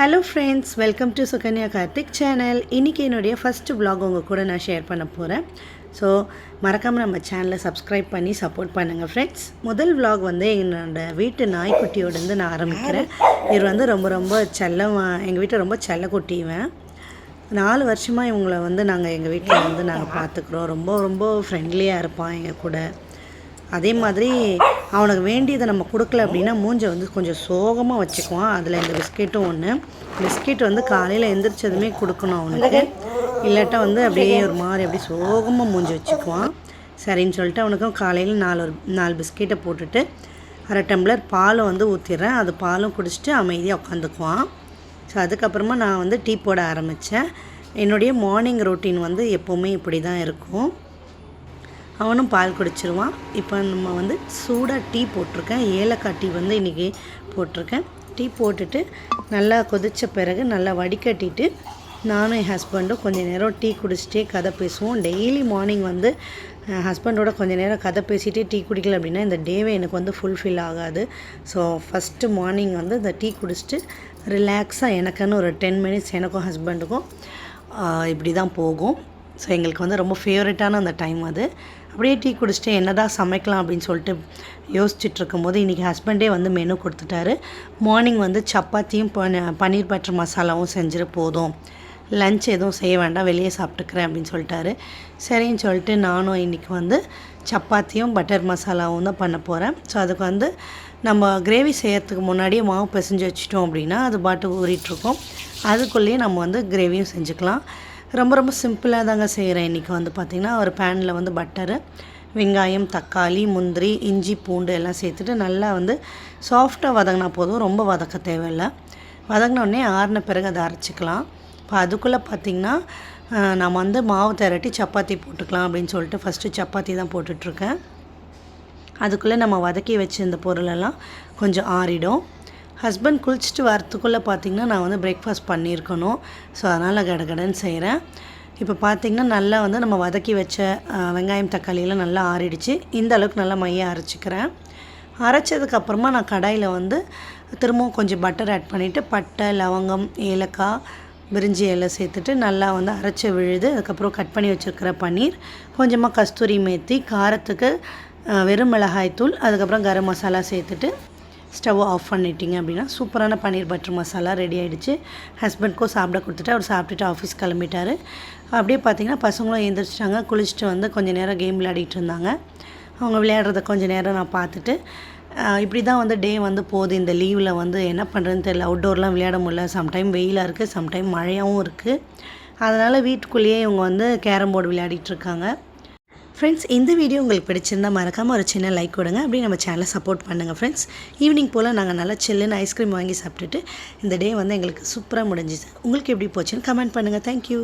Hello friends welcome to Sukanya Karthik channel இன்றைக்கி என்னுடைய first vlog உங்கள் கூட நான் ஷேர் பண்ண போகிறேன் ஸோ மறக்காமல் நம்ம சேனலை சப்ஸ்கிரைப் பண்ணி சப்போர்ட் பண்ணுங்கள் ஃப்ரெண்ட்ஸ் முதல் vlog வந்து என்னோட வீட்டு நாய்க்குட்டியோடந்து நான் ஆரம்பிக்கிறேன். இவர் வந்து ரொம்ப ரொம்ப செல்லம் எங்கள் வீட்டில் ரொம்ப செல்ல குட்டிவேன் நாலு வருஷமாக இவங்கள வந்து நாங்கள் எங்கள் வீட்டில் வந்து நாங்கள் பார்த்துக்குறோம் ரொம்ப ரொம்ப ஃப்ரெண்ட்லியாக இருப்பான் எங்கள் கூட. அதே மாதிரி அவனுக்கு வேண்டியதை நம்ம கொடுக்கல அப்படின்னா மூஞ்சை வந்து கொஞ்சம் சோகமாக வச்சுக்குவான். அதில் இந்த பிஸ்கெட்டும் ஒன்று பிஸ்கெட் வந்து காலையில் எந்திரிச்சதுமே கொடுக்கணும் அவனுக்கு. இல்லாட்டா வந்து அப்படியே ஒரு மாதிரி அப்படியே சோகமாக மூஞ்சி வச்சுக்குவான். சரின்னு சொல்லிட்டு அவனுக்கும் காலையில் நாலு ஒரு நாலு பிஸ்கெட்டை போட்டுட்டு அரை டம்ளர் பாலும் வந்து ஊற்றிடுறேன் அது பாலும் குடிச்சிட்டு அமைதியாக உட்காந்துக்குவான். ஸோ அதுக்கப்புறமா நான் வந்து டீ போட ஆரம்பித்தேன் என்னுடைய மார்னிங் ரொட்டீன் வந்து எப்போவுமே இப்படி தான் இருக்கும். அவனும் பால் குடிச்சிருவான். இப்போ நம்ம வந்து சூடாக டீ போட்டிருக்கேன். ஏலக்காய் டீ வந்து இன்றைக்கி போட்டிருக்கேன். டீ போட்டுட்டு நல்லா கொதித்த பிறகு நல்லா வடிகட்டிட்டு நானும் என் ஹஸ்பண்டும் கொஞ்சம் நேரம் டீ குடிச்சிட்டே கதை பேசுவோம். டெய்லி மார்னிங் வந்து ஹஸ்பண்டோட கொஞ்சம் நேரம் கதை பேசிகிட்டே டீ குடிக்கல அப்படின்னா இந்த டேவே எனக்கு வந்து ஃபுல்ஃபில் ஆகாது. ஸோ ஃபஸ்ட்டு மார்னிங் வந்து இந்த டீ குடிச்சிட்டு ரிலாக்ஸாக எனக்குன்னு ஒரு டென் மினிட்ஸ் எனக்கும் ஹஸ்பண்டுக்கும் இப்படி தான் போகும். ஸோ எங்களுக்கு வந்து ரொம்ப ஃபேவரட்டான அந்த டைம் அது. அப்படியே டீ குடிச்சிட்டு என்ன தான் சமைக்கலாம் அப்படின்னு சொல்லிட்டு யோசிச்சுட்டு இருக்கும்போது இன்றைக்கி ஹஸ்பண்டே வந்து மெனு கொடுத்துட்டாரு. மார்னிங் வந்து சப்பாத்தியும் பன்னீர் பட்டர் மசாலாவும் செஞ்சுட்டு போதும். லஞ்ச் எதுவும் செய்ய வேண்டாம் வெளியே சாப்பிட்டுக்கிறேன் அப்படின்னு சொல்லிட்டாரு. சரின்னு சொல்லிட்டு நானும் இன்றைக்கி வந்து சப்பாத்தியும் பட்டர் மசாலாவும் தான் பண்ண போகிறேன் ஸோ அதுக்கு வந்து நம்ம கிரேவி செய்யறதுக்கு முன்னாடியே மாவு பிசைஞ்சு வச்சுட்டோம் அப்படின்னா அது பாட்டு ஊறிட்டுருக்கோம். அதுக்குள்ளேயே நம்ம வந்து கிரேவியும் செஞ்சுக்கலாம். ரொம்ப ரொம்ப சிம்பிளாக தாங்க செய்கிறேன். இன்றைக்கி வந்து பார்த்திங்கன்னா ஒரு பேனில் வந்து பட்டரு வெங்காயம் தக்காளி முந்திரி இஞ்சி பூண்டு எல்லாம் சேர்த்துட்டு நல்லா வந்து சாஃப்டாக வதங்கினா போதும். ரொம்ப வதக்க தேவையில்லை. வதங்கினோடனே ஆறின பிறகு அதை அரைச்சிக்கலாம். இப்போ அதுக்குள்ளே பார்த்திங்கன்னா நம்ம வந்து மாவு திரட்டி சப்பாத்தி போட்டுக்கலாம் அப்படின்னு சொல்லிட்டு ஃபஸ்ட்டு சப்பாத்தி தான் போட்டுட்ருக்கேன். அதுக்குள்ளே நம்ம வதக்கி வச்சிருந்த பொருளெல்லாம் கொஞ்சம் ஆறிடும். ஹஸ்பண்ட் குளிச்சுட்டு வரத்துக்குள்ளே பார்த்திங்கன்னா நான் வந்து பிரேக்ஃபாஸ்ட் பண்ணியிருக்கணும். ஸோ அதனால் கடகடன்னு செய்கிறேன் இப்போ பார்த்திங்கன்னா நல்லா வந்து நம்ம வதக்கி வச்ச வெங்காயம் தக்காளியெல்லாம் நல்லா ஆறிடுச்சு. இந்த அளவுக்கு நல்லா மைய அரைச்சிக்கிறேன். அரைச்சதுக்கப்புறமா நான் கடாயில் வந்து திரும்பவும் கொஞ்சம் பட்டர் ஆட் பண்ணிவிட்டு பட்டை லவங்கம் ஏலக்காய் பிரிஞ்சி இலை சேர்த்துட்டு நல்லா வந்து அரைச்சி விழுது அதுக்கப்புறம் கட் பண்ணி வச்சுருக்கிற பன்னீர் கொஞ்சமாக கஸ்தூரி மேத்தி காரத்துக்கு வெறும் மிளகாய் தூள் அதுக்கப்புறம் கரம் மசாலா சேர்த்துட்டு ஸ்டவ் ஆஃப் பண்ணிட்டீங்க அப்படின்னா சூப்பரான பன்னீர் பட்டர் மசாலா ரெடி ஆகிடுச்சு ஹஸ்பண்ட்க்கும் சாப்பிட கொடுத்துட்டு அவர் சாப்பிட்டுட்டு ஆஃபீஸ் கிளம்பிட்டார். அப்படியே பார்த்தீங்கன்னா பசங்களும் எழுந்திரிச்சிட்டாங்க குளிச்சுட்டு வந்து கொஞ்சம் நேரம் கேம் விளையாடிட்டு இருந்தாங்க. அவங்க விளையாடுறத கொஞ்சம் நேரம் நான் பார்த்துட்டு இப்படி தான் வந்து டே வந்து போகுது. இந்த லீவில் வந்து என்ன பண்ணுறதுன்னு தெரியல. அவுட்டோர்லாம் விளையாட முடியல. சம்டைம் வெயிலாக இருக்குது சம்டைம் மழையாகவும் இருக்குது அதனால் வீட்டுக்குள்ளேயே இவங்க வந்து கேரம் போர்டு விளையாடிட்டு இருக்காங்க. ஃப்ரெண்ட்ஸ் இந்த வீடியோ உங்களுக்கு பிடிச்சிருந்தால் மறக்காமல் ஒரு சின்ன லைக் கொடுங்க. அப்படியே நம்ம சேனலை சப்போர்ட் பண்ணுங்கள் ஃப்ரெண்ட்ஸ் ஈவினிங் போல் நாங்கள் நல்லா சில்லுன்னு ஐஸ்கிரீம் வாங்கி சாப்பிட்டுட்டு இந்த டே வந்து எங்களுக்கு சூப்பராக முடிஞ்சிச்சு உங்களுக்கு எப்படி போச்சுன்னு கமெண்ட் பண்ணுங்கள் தேங்க்யூ